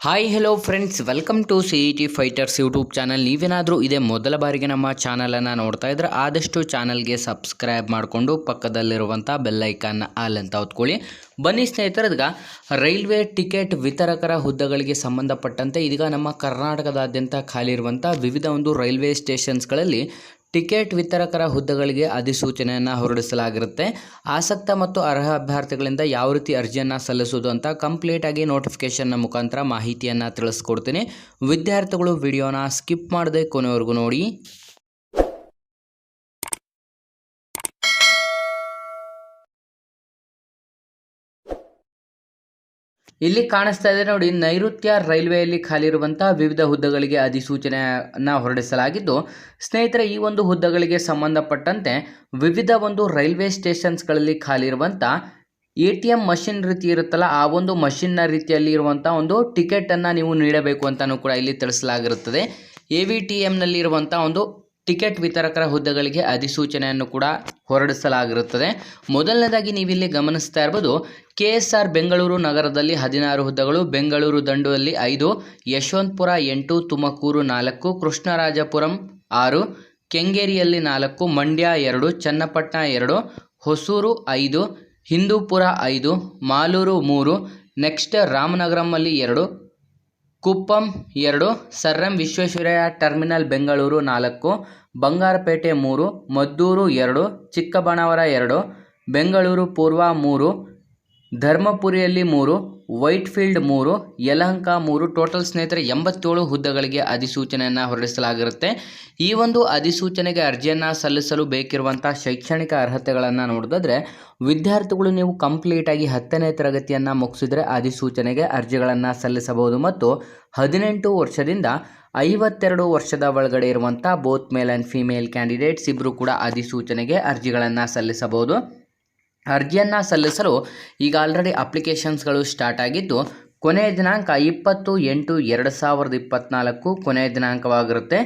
Hi hello friends welcome to C E T fighters YouTube channel ನೀವೇನಾದರೂ ಇದೇ ಮೊದಲ ಬಾರಿಗೆ ನಮ್ಮ ಚಾನಲನ್ನು ನೋಡ್ತಾ ಇದ್ರೆ ಆದಷ್ಟು ಚಾನಲ್ಗೆ ಸಬ್ಸ್ಕ್ರೈಬ್ ಮಾಡಿಕೊಂಡು ಪಕ್ಕದಲ್ಲಿರುವಂಥ ಬೆಲ್ಲೈಕನ್ನ ಆಲ್ ಅಂತ ಹೊತ್ಕೊಳ್ಳಿ. ಬನ್ನಿ ಸ್ನೇಹಿತರದೀಗ ರೈಲ್ವೆ ಟಿಕೆಟ್ ವಿತರಕರ ಹುದ್ದೆಗಳಿಗೆ ಸಂಬಂಧಪಟ್ಟಂತೆ ಇದೀಗ ನಮ್ಮ ಕರ್ನಾಟಕದಾದ್ಯಂತ ಖಾಲಿ ಇರುವಂಥ ವಿವಿಧ ಒಂದು ರೈಲ್ವೆ ಸ್ಟೇಷನ್ಸ್ಗಳಲ್ಲಿ ಟಿಕೆಟ್ ವಿತರಕರ ಹುದ್ದೆಗಳಿಗೆ ಅಧಿಸೂಚನೆಯನ್ನು ಹೊರಡಿಸಲಾಗಿರುತ್ತೆ. ಆಸಕ್ತ ಮತ್ತು ಅರ್ಹ ಅಭ್ಯರ್ಥಿಗಳಿಂದ ಯಾವ ರೀತಿ ಅರ್ಜಿಯನ್ನು ಸಲ್ಲಿಸೋದು ಅಂತ ಕಂಪ್ಲೀಟಾಗಿ ನೋಟಿಫಿಕೇಷನ್ನ ಮುಖಾಂತರ ಮಾಹಿತಿಯನ್ನು ತಿಳಿಸ್ಕೊಡ್ತೀನಿ. ವಿದ್ಯಾರ್ಥಿಗಳು ವಿಡಿಯೋನ ಸ್ಕಿಪ್ ಮಾಡದೆ ಕೊನೆವರೆಗೂ ನೋಡಿ. ಇಲ್ಲಿ ಕಾಣಿಸ್ತಾ ಇದೆ ನೋಡಿ, ನೈಋತ್ಯ ರೈಲ್ವೆಯಲ್ಲಿ ಖಾಲಿ ಇರುವಂತಹ ವಿವಿಧ ಹುದ್ದೆಗಳಿಗೆ ಅಧಿಸೂಚನೆಯನ್ನು ಹೊರಡಿಸಲಾಗಿದ್ದು, ಸ್ನೇಹಿತರೆ, ಈ ಒಂದು ಹುದ್ದೆಗಳಿಗೆ ಸಂಬಂಧಪಟ್ಟಂತೆ ವಿವಿಧ ಒಂದು ರೈಲ್ವೆ ಸ್ಟೇಷನ್ಸ್ಗಳಲ್ಲಿ ಖಾಲಿ ಇರುವಂಥ ಎ ಟಿ ಎಂ ಮಷಿನ್ ರೀತಿ ಇರುತ್ತಲ್ಲ, ಆ ಒಂದು ಮಷಿನ್ನ ರೀತಿಯಲ್ಲಿ ಇರುವಂಥ ಒಂದು ಟಿಕೆಟನ್ನು ನೀವು ನೀಡಬೇಕು ಅಂತಲೂ ಕೂಡ ಇಲ್ಲಿ ತಿಳಿಸಲಾಗಿರುತ್ತದೆ. ಎ ವಿ ಟಿ ಎಮ್ನಲ್ಲಿ ಇರುವಂಥ ಒಂದು ಟಿಕೆಟ್ ವಿತರಕರ ಹುದ್ದೆಗಳಿಗೆ ಅಧಿಸೂಚನೆಯನ್ನು ಕೂಡ ಹೊರಡಿಸಲಾಗಿರುತ್ತದೆ. ಮೊದಲನೇದಾಗಿ ನೀವಿಲ್ಲಿ ಗಮನಿಸ್ತಾ ಇರ್ಬೋದು, ಕೆ ಎಸ್ ಆರ್ ಬೆಂಗಳೂರು ನಗರದಲ್ಲಿ ಹದಿನಾರು ಹುದ್ದೆಗಳು, ಬೆಂಗಳೂರು ದಂಡುವಲ್ಲಿ ಐದು, ಯಶವಂತಪುರ ಎಂಟು, ತುಮಕೂರು ನಾಲ್ಕು, ಕೃಷ್ಣರಾಜಪುರಂ ಆರು, ಕೆಂಗೇರಿಯಲ್ಲಿ ನಾಲ್ಕು, ಮಂಡ್ಯ ಎರಡು, ಚನ್ನಪಟ್ಟಣ ಎರಡು, ಹೊಸೂರು ಐದು, ಹಿಂದೂಪುರ ಐದು, ಮಾಲೂರು ಮೂರು, ನೆಕ್ಸ್ಟ್ ರಾಮನಗರಮಲ್ಲಿ ಎರಡು ಕುಪ್ಪಂ ಎರಡು sir M Visvesvaraya terminal Bengaluru ನಾಲ್ಕು, ಬಂಗಾರಪೇಟೆ ಮೂರು, ಮದ್ದೂರು ಎರಡು, ಚಿಕ್ಕಬಾಣಾವರ ಎರಡು, ಬೆಂಗಳೂರು ಪೂರ್ವ ಮೂರು ಧರ್ಮಪುರಿಯಲ್ಲಿ ಮೂರು, ವೈಟ್ಫೀಲ್ಡ್ ಮೂರು, ಯಲಹಂಕ ಮೂರು, ಟೋಟಲ್ ಸ್ನೇಹಿತರೆ ಎಂಬತ್ತೇಳು ಹುದ್ದೆಗಳಿಗೆ ಅಧಿಸೂಚನೆಯನ್ನು ಹೊರಡಿಸಲಾಗಿರುತ್ತೆ. ಈ ಒಂದು ಅಧಿಸೂಚನೆಗೆ ಅರ್ಜಿಯನ್ನು ಸಲ್ಲಿಸಲು ಬೇಕಿರುವಂಥ ಶೈಕ್ಷಣಿಕ ಅರ್ಹತೆಗಳನ್ನು ನೋಡಿದ್ರೆ ವಿದ್ಯಾರ್ಥಿಗಳು ನೀವು ಕಂಪ್ಲೀಟಾಗಿ ಹತ್ತನೇ ತರಗತಿಯನ್ನು ಮುಗಿಸಿದರೆ ಅಧಿಸೂಚನೆಗೆ ಅರ್ಜಿಗಳನ್ನು ಸಲ್ಲಿಸಬಹುದು ಮತ್ತು ಹದಿನೆಂಟು ವರ್ಷದಿಂದ ಐವತ್ತೆರಡು ವರ್ಷದ ಒಳಗಡೆ ಇರುವಂಥ both male and female candidates ಇಬ್ಬರು ಕೂಡ ಅಧಿಸೂಚನೆಗೆ ಅರ್ಜಿಗಳನ್ನು ಸಲ್ಲಿಸಬಹುದು. ಅರ್ಜಿಯನ್ನು ಸಲ್ಲಿಸಲು ಈಗ ಆಲ್ರೆಡಿ ಅಪ್ಲಿಕೇಶನ್ಸ್ಗಳು ಸ್ಟಾರ್ಟ್ ಆಗಿದ್ದು ಕೊನೆಯ ದಿನಾಂಕ ಇಪ್ಪತ್ತು ಎಂಟು ಎರಡು ಸಾವಿರದ ಇಪ್ಪತ್ತ್ನಾಲ್ಕು ಕೊನೆಯ ದಿನಾಂಕವಾಗಿರುತ್ತೆ.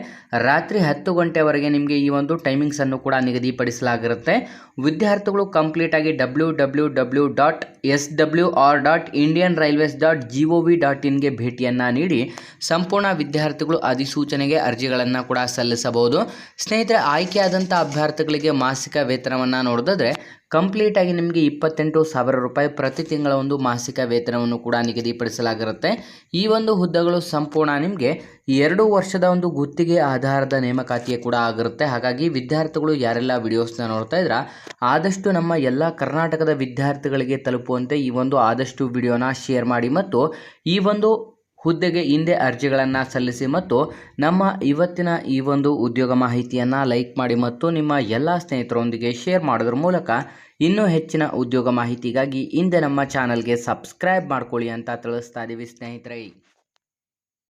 ರಾತ್ರಿ ಹತ್ತು ಗಂಟೆವರೆಗೆ ನಿಮಗೆ ಈ ಒಂದು ಟೈಮಿಂಗ್ಸನ್ನು ಕೂಡ ನಿಗದಿಪಡಿಸಲಾಗಿರುತ್ತೆ. ವಿದ್ಯಾರ್ಥಿಗಳು ಕಂಪ್ಲೀಟಾಗಿ W W W dot S W R dot Indian railways dot G O V dot ಇನ್ಗೆ ಭೇಟಿಯನ್ನು ನೀಡಿ ಸಂಪೂರ್ಣ ವಿದ್ಯಾರ್ಥಿಗಳು ಅಧಿಸೂಚನೆಗೆ ಅರ್ಜಿಗಳನ್ನು ಕೂಡ ಸಲ್ಲಿಸಬಹುದು. ಸ್ನೇಹಿತರೆ ಆಯ್ಕೆಯಾದಂಥ ಅಭ್ಯರ್ಥಿಗಳಿಗೆ ಮಾಸಿಕ ವೇತನವನ್ನು ನೋಡಿದ್ರೆ ಕಂಪ್ಲೀಟಾಗಿ ನಿಮಗೆ ಇಪ್ಪತ್ತೆಂಟು ಸಾವಿರ ರೂಪಾಯಿ ಪ್ರತಿ ತಿಂಗಳ ಒಂದು ಮಾಸಿಕ ವೇತನವನ್ನು ಕೂಡ ನಿಗದಿಪಡಿಸಲಾಗಿರುತ್ತೆ ಈ ಒಂದು ಹುದ್ದೆಗಳು ಸಂಪೂರ್ಣ ನಿಮಗೆ ಎರಡು ವರ್ಷದ ಒಂದು ಗುತ್ತಿಗೆ ಆಧಾರದ ನೇಮಕಾತಿಯೇ ಕೂಡ ಆಗಿರುತ್ತೆ. ಹಾಗಾಗಿ ವಿದ್ಯಾರ್ಥಿಗಳು ಯಾರೆಲ್ಲ ವಿಡಿಯೋಸ್ನ ನೋಡ್ತಾ ಇದ್ರ, ಆದಷ್ಟು ನಮ್ಮ ಎಲ್ಲ ಕರ್ನಾಟಕದ ವಿದ್ಯಾರ್ಥಿಗಳಿಗೆ ತಲುಪುವಂತೆ ಈ ಒಂದು ಆದಷ್ಟು ವಿಡಿಯೋನ ಶೇರ್ ಮಾಡಿ. ಮತ್ತು ಈ ಒಂದು ಹುದ್ದೆಗೆ ಹಿಂದೆ ಅರ್ಜಿಗಳನ್ನು ಸಲ್ಲಿಸಿ ಮತ್ತು ನಮ್ಮ ಇವತ್ತಿನ ಈ ಒಂದು ಉದ್ಯೋಗ ಮಾಹಿತಿಯನ್ನು ಲೈಕ್ ಮಾಡಿ ಮತ್ತು ನಿಮ್ಮ ಎಲ್ಲ ಸ್ನೇಹಿತರೊಂದಿಗೆ ಶೇರ್ ಮಾಡೋದ್ರ ಮೂಲಕ ಇನ್ನೂ ಹೆಚ್ಚಿನ ಉದ್ಯೋಗ ಮಾಹಿತಿಗಾಗಿ ಹಿಂದೆ ನಮ್ಮ ಚಾನಲ್ಗೆ ಸಬ್ಸ್ಕ್ರೈಬ್ ಮಾಡ್ಕೊಳ್ಳಿ ಅಂತ ತಿಳಿಸ್ತಾ ಇದ್ದೀವಿ ಸ್ನೇಹಿತರೆ.